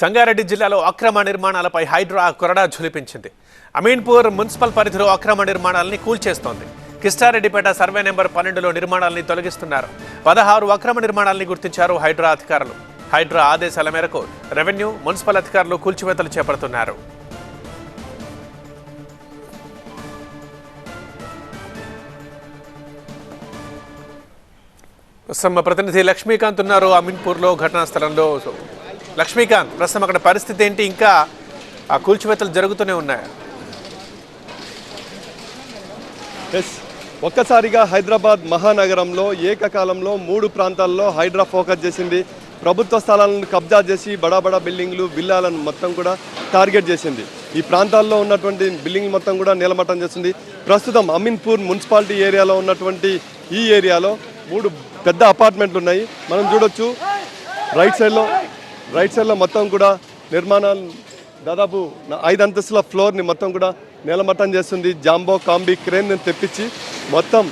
సంగారెడ్డి జిల్లాలో అక్రమ నిర్మాణాలపై హైడ్రా కొరడా ఝులిపించింది. అమీన్పూర్ మున్సిపల్ పరిధిలో అక్రమ నిర్మాణాలని కూల్చేస్తోంది. కిష్టారెడ్డిపేట సర్వే నెంబర్ పన్నెండులో నిర్మాణాలని తొలగిస్తున్నారు. పదహారు అక్రమ నిర్మాణాలని గుర్తించారు హైడ్రా అధికారులు. హైడ్రా ఆదేశాల మేరకు రెవెన్యూ మున్సిపల్ అధికారులు కూల్చివేతలు చేపడుతున్నారు. ప్రసమ్మ ప్రతినిధి లక్ష్మీకాంత్ ఉన్నారు. అమీన్పూర్లో ఘటనా స్థలంలో లక్ష్మీకాంత్ ప్రస్తుతం అక్కడ పరిస్థితి ఏంటి? ఇంకా ఆ కూల్చివేతలు జరుగుతూనే ఉన్నాయి. ఎస్ ఒక్కసారిగా హైదరాబాద్ మహానగరంలో ఏకకాలంలో మూడు ప్రాంతాల్లో హైడ్రా ఫోకస్ చేసింది. ప్రభుత్వ స్థలాలను కబ్జా చేసి బడా బడా బిల్డింగ్లు విల్లాలను మొత్తం కూడా టార్గెట్ చేసింది. ఈ ప్రాంతాల్లో ఉన్నటువంటి బిల్డింగ్ మొత్తం కూడా నిలమట్టం చేసింది ప్రస్తుతం అమీన్పూర్ మున్సిపాలిటీ ఏరియాలో ఉన్నటువంటి ఈ ఏరియాలో మూడు పెద్ద అపార్ట్మెంట్లు ఉన్నాయి. మనం చూడొచ్చు. రైట్ సైడ్లో రైట్ సైడ్లో మొత్తం కూడా నిర్మాణాలు దాదాపు ఐదు అంతస్తుల ఫ్లోర్ని మొత్తం కూడా నేలమట్టం చేస్తుంది. జాంబో కాంబీ క్రేన్ తెప్పించి మొత్తం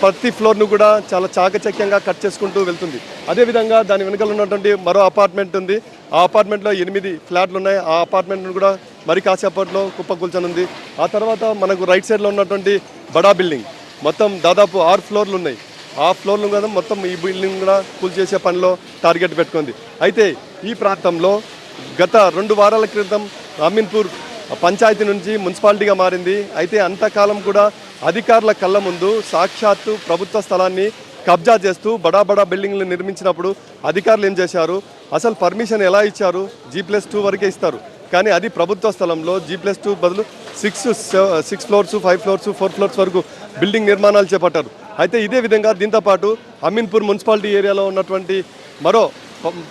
ప్రతి ఫ్లోర్ను కూడా చాలా చాకచక్యంగా కట్ చేసుకుంటూ వెళ్తుంది. అదేవిధంగా దాని వెనుకలు ఉన్నటువంటి మరో అపార్ట్మెంట్ ఉంది. ఆ అపార్ట్మెంట్లో ఎనిమిది ఫ్లాట్లు ఉన్నాయి. ఆ అపార్ట్మెంట్ను కూడా మరి కాసేపట్లో కుప్పకూల్చనుంది. ఆ తర్వాత మనకు రైట్ సైడ్లో ఉన్నటువంటి బడా బిల్డింగ్. మొత్తం దాదాపు ఆరు ఫ్లోర్లు ఉన్నాయి. ఆ ఫ్లోర్లు కదా మొత్తం ఈ బిల్డింగ్ కూడా కూల్చేసే పనిలో టార్గెట్ పెట్టుకుంది. అయితే ఈ ప్రాంతంలో గత రెండు వారాల క్రితం అమీన్పూర్ పంచాయతీ నుంచి మున్సిపాలిటీగా మారింది. అయితే అంతకాలం కూడా అధికారుల కళ్ళ ముందు సాక్షాత్తు ప్రభుత్వ స్థలాన్ని కబ్జా చేస్తూ బడా బడా బిల్డింగ్లు నిర్మించినప్పుడు అధికారులు ఏం చేశారు? అసలు పర్మిషన్ ఎలా ఇచ్చారు? జీ ప్లస్ టూ వరకే ఇస్తారు. కానీ అది ప్రభుత్వ స్థలంలో జీ ప్లస్ టూ బదులు six six floors five floors four floors వరకు బిల్డింగ్ నిర్మాణాలు చేపట్టారు. అయితే ఇదే విధంగా దీంతో పాటు అమీన్పూర్ మున్సిపాలిటీ ఏరియాలో ఉన్నటువంటి మరో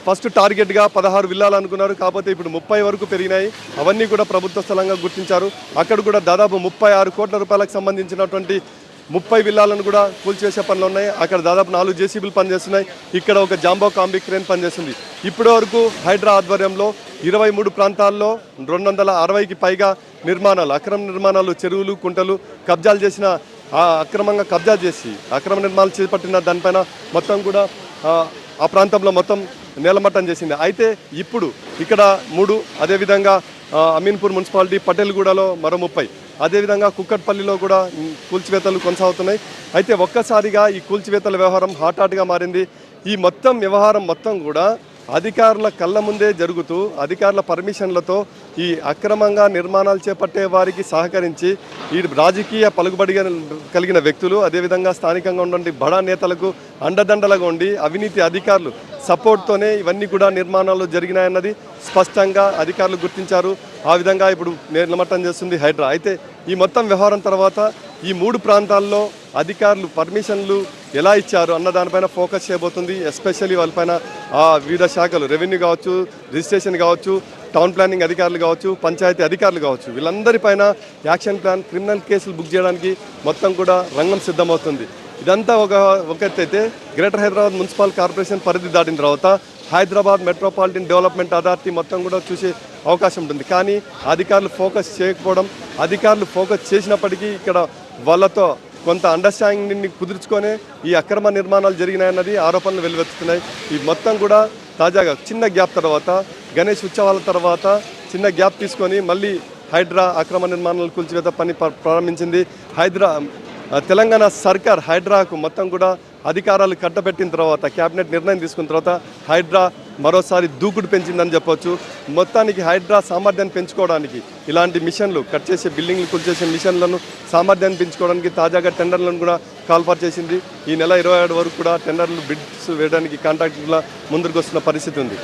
ఫస్ట్ టార్గెట్గా పదహారు విల్లాలు అనుకున్నారు. కాకపోతే ఇప్పుడు ముప్పై వరకు పెరిగినాయి. అవన్నీ కూడా ప్రభుత్వ స్థలంగా గుర్తించారు. అక్కడ కూడా దాదాపు ముప్పై ఆరు కోట్ల రూపాయలకు సంబంధించినటువంటి ముప్పై విల్లాలను కూడా కూల్చేసే పనులు ఉన్నాయి. అక్కడ దాదాపు నాలుగు జేసీబీలు పనిచేస్తున్నాయి. ఇక్కడ ఒక జాంబో కాంబీ క్రేన్ పనిచేస్తుంది. ఇప్పటి వరకు హైడ్రా ఆధ్వర్యంలో ఇరవై మూడు ప్రాంతాల్లో రెండు వందల అరవైకి పైగా నిర్మాణాలు అక్రమ నిర్మాణాలు చెరువులు కుంటలు కబ్జాలు చేసిన అక్రమంగా కబ్జా చేసి అక్రమ నిర్మాణాలు చేపట్టిన దానిపైన మొత్తం కూడా ఆ, ప్రాంతంలో మొత్తం నేలమట్టం చేసింది. అయితే ఇప్పుడు ఇక్కడ మూడు అదేవిధంగా అమీన్పూర్ మున్సిపాలిటీ పటేల్గూడలో మరో ముప్పై. అదేవిధంగా కుక్కట్పల్లిలో కూడా కూల్చివేతలు కొనసాగుతున్నాయి. అయితే ఒక్కసారిగా ఈ కూల్చివేతల వ్యవహారం హాటాట్గా హాట్గా మారింది. ఈ మొత్తం వ్యవహారం మొత్తం కూడా అధికారుల కళ్ళ ముందే జరుగుతూ అధికారుల పర్మిషన్లతో ఈ అక్రమంగా నిర్మాణాలు చేపట్టే వారికి సహకరించి ఈ రాజకీయ పలుకుబడి కలిగిన వ్యక్తులు అదేవిధంగా స్థానికంగా ఉండండి బడా నేతలకు అండదండలుగా ఉండి అవినీతి అధికారులు సపోర్ట్తోనే ఇవన్నీ కూడా నిర్మాణాలు జరిగినాయన్నది స్పష్టంగా అధికారులు గుర్తించారు. ఆ విధంగా ఇప్పుడు నిర్మట్టం చేస్తుంది హైడ్రా. అయితే ఈ మొత్తం వ్యవహారం తర్వాత ఈ మూడు ప్రాంతాల్లో అధికారులు పర్మిషన్లు ఎలా ఇచ్చారు అన్న దానిపైన ఫోకస్ చేయబోతుంది. ఎస్పెషల్లీ వాళ్ళపైన ఆ వివిధ శాఖలు రెవెన్యూ కావచ్చు రిజిస్ట్రేషన్ కావచ్చు టౌన్ ప్లానింగ్ అధికారులు కావచ్చు పంచాయతీ అధికారులు కావచ్చు వీళ్ళందరిపైన యాక్షన్ ప్లాన్ క్రిమినల్ కేసులు బుక్ చేయడానికి మొత్తం కూడా రంగం సిద్ధమవుతుంది. ఇదంతా ఒక ఒక ఎత్తు అయితే గ్రేటర్ హైదరాబాద్ మున్సిపల్ కార్పొరేషన్ పరిధి దాటిన తర్వాత హైదరాబాద్ మెట్రోపాలిటన్ డెవలప్మెంట్ అథారిటీ మొత్తం కూడా చూసే అవకాశం ఉంటుంది. కానీ అధికారులు ఫోకస్ చేయకపోవడం అధికారులు ఫోకస్ చేసినప్పటికీ ఇక్కడ వాళ్ళతో కొంత అండర్స్టాండింగ్ని కుదుర్చుకొని ఈ అక్రమ నిర్మాణాలు జరిగినాయన్నది ఆరోపణలు వెలువెత్తుతున్నాయి. ఈ మొత్తం కూడా తాజాగా చిన్న గ్యాప్ తర్వాత గణేష్ ఉత్సవాల తర్వాత చిన్న గ్యాప్ తీసుకొని మళ్ళీ హైడ్రా అక్రమ నిర్మాణాలు కూల్చివేత పని ప్ర- ప్రారంభించింది. హైదరా తెలంగాణ సర్కార్ హైడ్రాకు మొత్తం కూడా అధికారాలు కట్టబెట్టిన తర్వాత కేబినెట్ నిర్ణయం తీసుకున్న తర్వాత హైడ్రా మరోసారి దూకుడు పెంచిందని చెప్పొచ్చు. మొత్తానికి హైడ్రా సామర్థ్యాన్ని పెంచుకోవడానికి ఇలాంటి మిషన్లు కట్ చేసే బిల్డింగ్లు కూల్చేసే మిషన్లను సామర్థ్యాన్ని పెంచుకోవడానికి తాజాగా టెండర్లను కూడా కాల్ఫర్ చేసింది. ఈ నెల ఇరవై ఏడు వరకు కూడా టెండర్లు బిడ్స్ వేయడానికి కాంట్రాక్టుల ముందుకు వస్తున్న పరిస్థితి ఉంది.